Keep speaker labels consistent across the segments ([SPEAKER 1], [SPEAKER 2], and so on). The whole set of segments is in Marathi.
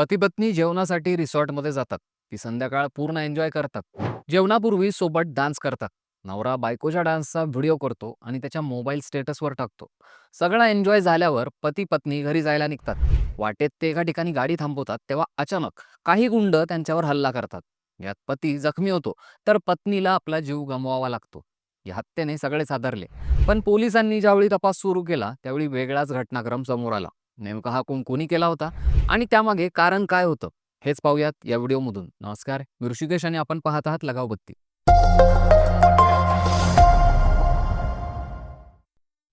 [SPEAKER 1] पतीपत्नी जेवणासाठी रिसॉर्टमध्ये जातात. ती संध्याकाळ पूर्ण एन्जॉय करतात. जेवणापूर्वी सोबत डान्स करतात. नवरा बायकोच्या डान्सचा व्हिडिओ करतो आणि त्याच्या मोबाईल स्टेटसवर टाकतो. सगळा एन्जॉय झाल्यावर पती पत्नी घरी जायला निघतात. वाटेत ते एका ठिकाणी गाडी थांबवतात तेव्हा अचानक काही गुंड त्यांच्यावर हल्ला करतात. यात पती जखमी होतो तर पत्नीला आपला जीव गमवावा लागतो. या हत्येने सगळे सादरले पण पोलिसांनी ज्यावेळी तपास सुरू केला त्यावेळी वेगळाच घटनाक्रम समोर आला. नेमका हा खून कोणी केला होता? आणि त्यामागे कारण काय होतं? हेच पाहूयात या व्हिडिओमधून. नमस्कार मी ऋषिकेश आणि आपण पाहत आहात लगाव बत्ती.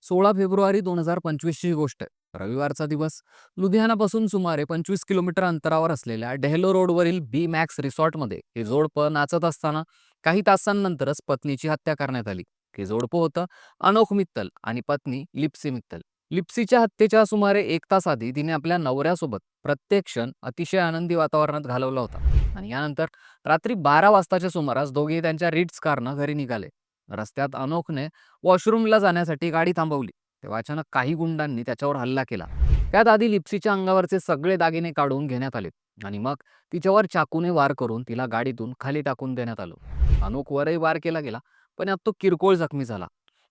[SPEAKER 1] सोळा फेब्रुवारी दोन हजार पंचवीसची ही गोष्ट आहे. रविवारचा दिवस. लुधियानापासून सुमारे पंचवीस किलोमीटर अंतरावर असलेल्या डेहलो रोडवरील बी मॅक्स रिसॉर्टमध्ये हे जोडपं नाचत असताना काही तासांनंतरच पत्नीची हत्या करण्यात आली. हे जोडपं होतं अनोख मित्तल आणि पत्नी लिप्सी मित्तल. लिप्सीच्या हत्येच्या सुमारे एक तास आधी तिने आपल्या नवऱ्यासोबत प्रत्येक क्षण अतिशय आनंदी वातावरणात घालवला होता. आणि यानंतर रात्री बारा वाजताच्या सुमारास दोघे त्यांच्या रिट्स कारनं घरी निघाले. रस्त्यात अनोखने वॉशरूमला जाण्यासाठी गाडी थांबवली. तेव्हा अचानक काही गुंडांनी त्याच्यावर हल्ला केला. त्यात आधी लिप्सीच्या अंगावरचे सगळे दागिने काढून घेण्यात आले. आणि मग तिच्यावर चाकूने वार करून तिला गाडीतून खाली टाकून देण्यात आलं. अनोख वरही वार केला गेला पण यात तो किरकोळ जखमी झाला.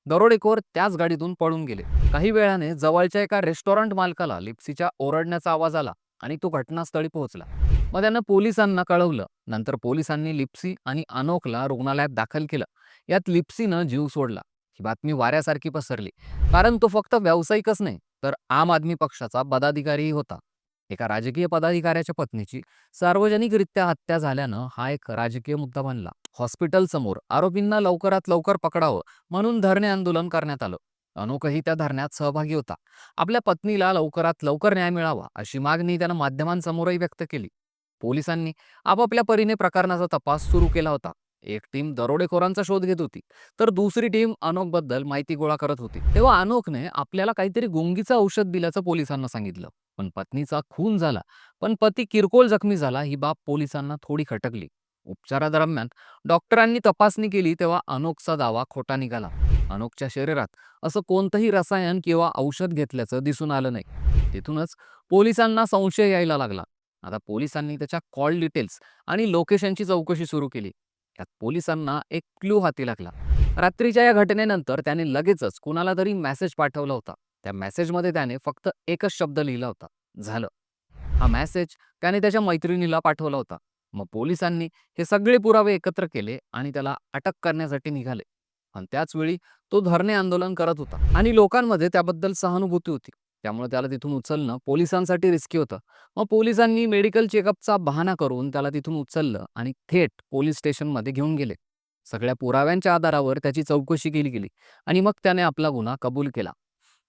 [SPEAKER 1] दरोडेखोर त्याच गाडीतून पळून गेले. काही वेळाने जवळच्या एका रेस्टॉरंट मालकाला लिप्सीच्या ओरडण्याचा आवाज आला आणि तो घटनास्थळी पोहोचला. मग त्यानं पोलिसांना कळवलं. नंतर पोलिसांनी लिप्सी आणि अनोखला रुग्णालयात दाखल केलं. यात लिप्सीनं जीव सोडला. ही बातमी वाऱ्यासारखी पसरली. कारण तो फक्त व्यावसायिकच नाही तर आम आदमी पक्षाचा पदाधिकारीही होता. एका राजकीय पदाधिकाऱ्याच्या पत्नीची सार्वजनिकरित्या हत्या झाल्यानं हा एक राजकीय मुद्दा बनला. हॉस्पिटलसमोर आरोपींना लवकरात लवकर पकडावं म्हणून धरणे आंदोलन करण्यात आलं. अनोखही त्या धरण्यात सहभागी होता. आपल्या पत्नीला लवकरात लवकर न्याय मिळावा अशी मागणी त्यानं माध्यमांसमोरही व्यक्त केली. पोलिसांनी आपापल्या परीने प्रकरणाचा तपास सुरू केला होता. एक टीम दरोडेखोरांचा शोध घेत होती तर दुसरी टीम अनोखबद्दल माहिती गोळा करत होती. तेव्हा अनोखने आपल्याला काहीतरी गुंगीचं औषध दिल्याचं पोलिसांना सांगितलं. पण पत्नीचा खून झाला. पण पती किरकोळ जखमी झाला ही बाब पोलिसांना थोडी खटकली. उपचारादरम्यान डॉक्टरांनी तपासणी केली तेव्हा अनोखचा दावा खोटा निघाला. अनोखच्या शरीरात असं कोणतंही रसायन किंवा औषध घेतल्याचं दिसून आलं नाही. तिथूनच पोलिसांना संशय यायला लागला. आता पोलिसांनी त्याच्या कॉल डिटेल्स आणि लोकेशनची चौकशी सुरू केली. यात पोलिसांना एक क्लू हाती लागला. रात्रीच्या या घटनेनंतर त्याने लगेचच कुणाला तरी मेसेज पाठवला होता. त्या मेसेजमध्ये त्याने फक्त एकच शब्द लिहिला होता. झालं. हा मेसेज त्याने त्याच्या मैत्रिणीला पाठवला होता. मग पोलिसांनी हे सगळे पुरावे एकत्र केले आणि त्याला अटक करण्यासाठी निघाले. आणि त्याच वेळी तो धरणे आंदोलन करत होता आणि लोकांमध्ये त्याबद्दल सहानुभूती होती. त्यामुळे त्याला तिथून उचलणं पोलिसांसाठी रिस्की होतं. मग पोलिसांनी मेडिकल चेकअपचा बहाणा करून त्याला तिथून उचललं आणि थेट पोलीस स्टेशनमध्ये घेऊन गेले. सगळ्या पुराव्यांच्या आधारावर त्याची चौकशी केली गेली आणि मग त्याने आपला गुन्हा कबूल केला.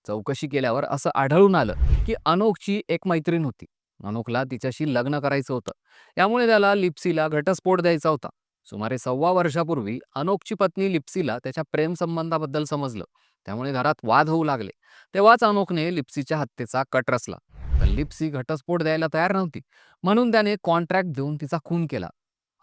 [SPEAKER 1] चौकशी केल्यावर असं आढळून आलं की अनोखची एक मैत्रीण होती. अनोखला तिच्याशी लग्न करायचं होतं. यामुळे त्याला लिप्सीला घटस्फोट द्यायचा होता. सुमारे सव्वा वर्षापूर्वी अनोखची पत्नी लिप्सीला त्याच्या प्रेमसंबंधाबद्दल समजलं. त्यामुळे घरात वाद होऊ लागले. तेव्हाच अनोखने लिप्सीच्या हत्येचा कट रचला. पण लिप्सी घटस्फोट द्यायला तयार नव्हती. म्हणून त्याने कॉन्ट्रॅक्ट देऊन तिचा खून केला.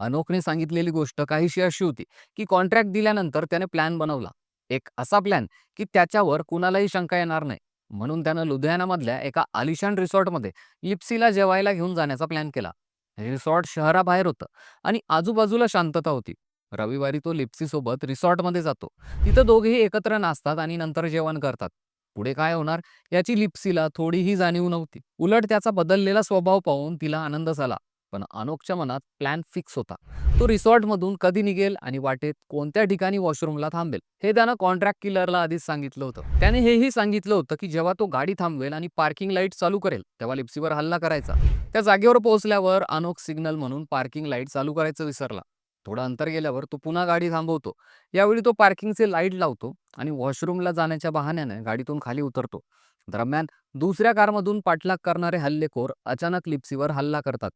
[SPEAKER 1] अनोखने सांगितलेली गोष्ट काहीशी अशी होती की कॉन्ट्रॅक्ट दिल्यानंतर त्याने प्लॅन बनवला. एक असा प्लॅन की त्याच्यावर कुणालाही शंका येणार नाही. म्हणून त्यानं लुधियानामधल्या एका आलिशान रिसॉर्टमध्ये लिप्सीला जेवायला घेऊन जाण्याचा प्लॅन केला. हे रिसॉर्ट शहराबाहेर होतं आणि आजूबाजूला शांतता होती. रविवारी तो लिप्सीसोबत रिसॉर्टमध्ये जातो. तिथं दोघेही एकत्र नाचतात आणि नंतर जेवण करतात. पुढे काय होणार? याची लिप्सीला थोडीही जाणीव नव्हती. उलट त्याचा बदललेला स्वभाव पाहून तिला आनंद झाला पण अनोकच्या मनात प्लॅन फिक्स होता. तो रिसॉर्टमधून कधी निघेल आणि वाटेत कोणत्या ठिकाणी वॉशरूमला थांबेल हे त्यानं कॉन्ट्रॅक्ट किलरला आधीच सांगितलं होतं. त्याने हेही सांगितलं होतं की जेव्हा तो गाडी थांबवेल आणि पार्किंग लाइट चालू करेल तेव्हा लिप्सीवर हल्ला करायचा. त्या जागेवर पोहोचल्यावर अनोख सिग्नल म्हणून पार्किंग लाइट चालू करायचं विसरला. थोडं अंतर गेल्यावर तो पुन्हा गाडी थांबवतो. यावेळी तो पार्किंगचे लाइट लावतो आणि वॉशरूमला जाण्याच्या बहाण्याने गाडीतून खाली उतरतो. दरम्यान दुसऱ्या कारमधून पाठलाग करणारे हल्लेखोर अचानक लिप्सीवर हल्ला करतात.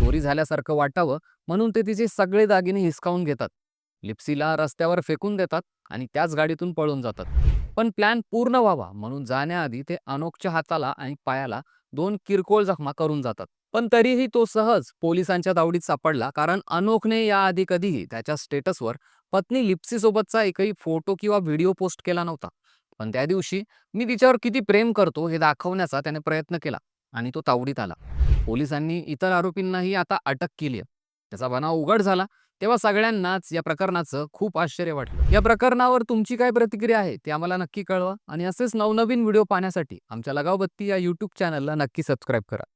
[SPEAKER 1] चोरी झाल्यासारखं वाटावं म्हणून ते तिचे सगळे दागिने हिसकावून घेतात. लिप्सीला रस्त्यावर फेकून देतात आणि त्याच गाडीतून पळून जातात. पण प्लॅन पूर्ण व्हावा म्हणून जाण्याआधी ते अनोखच्या हाताला आणि पायाला दोन किरकोळ जखमा करून जातात. पण तरीही तो सहज पोलिसांच्या दावडीत सापडला कारण अनोखने याआधी कधीही त्याच्या स्टेटसवर पत्नी लिप्सीसोबतचा एकही फोटो किंवा व्हिडिओ पोस्ट केला नव्हता. पण त्या दिवशी मी तिच्यावर किती प्रेम करतो हे दाखवण्याचा त्याने प्रयत्न केला. आणि तो तावडीत आला. पोलिसांनी इतर आरोपींनाही आता अटक केली त्याचा बनाव उघड झाला तेव्हा सगळ्यांनाच या प्रकरणाचं खूप आश्चर्य वाटलं. या प्रकरणावर तुमची काय प्रतिक्रिया आहे ते आम्हाला नक्की कळवा आणि असेच नवनवीन व्हिडिओ पाहण्यासाठी आमच्या लगावबत्ती या यूट्यूब चॅनलला नक्की सबस्क्राईब करा.